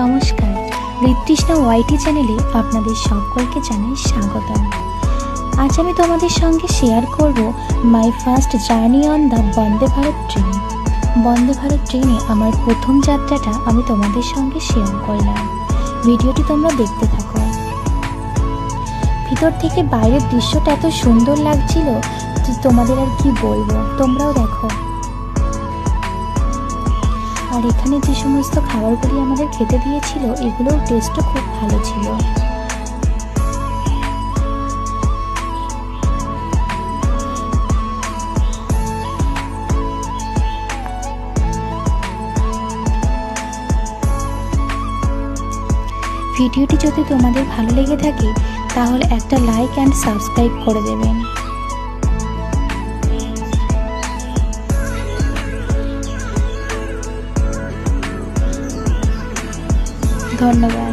নমস্কার। ঋতৃষ্ণা ওয়াইটি চ্যানেলে আপনাদের সকলকে জানাই স্বাগতম। আজ আমি তোমাদের সঙ্গে শেয়ার করব my first journey on the Vande Bharat train Vande Bharat ট্রেনে আমার প্রথম যাত্রাটা আমি তোমাদের সঙ্গে শেয়ার করলাম। ভিডিওটি তোমরা দেখতে থাকো। ভিতর থেকে বাইরের দৃশ্যটা এত সুন্দর লাগছিল তোমাদের আর কি বলব? তোমরাও দেখো। আর এখানে যে সমস্ত খাবারগুলি আমাদের খেতে দিয়েছিল, এগুলোর টেস্টও খুব ভালো ছিল। ভিডিওটি যদি তোমাদের ভালো লেগে থাকে, তাহলে একটা লাইক অ্যান্ড সাবস্ক্রাইব করে দেবেন। ধন্যবাদ।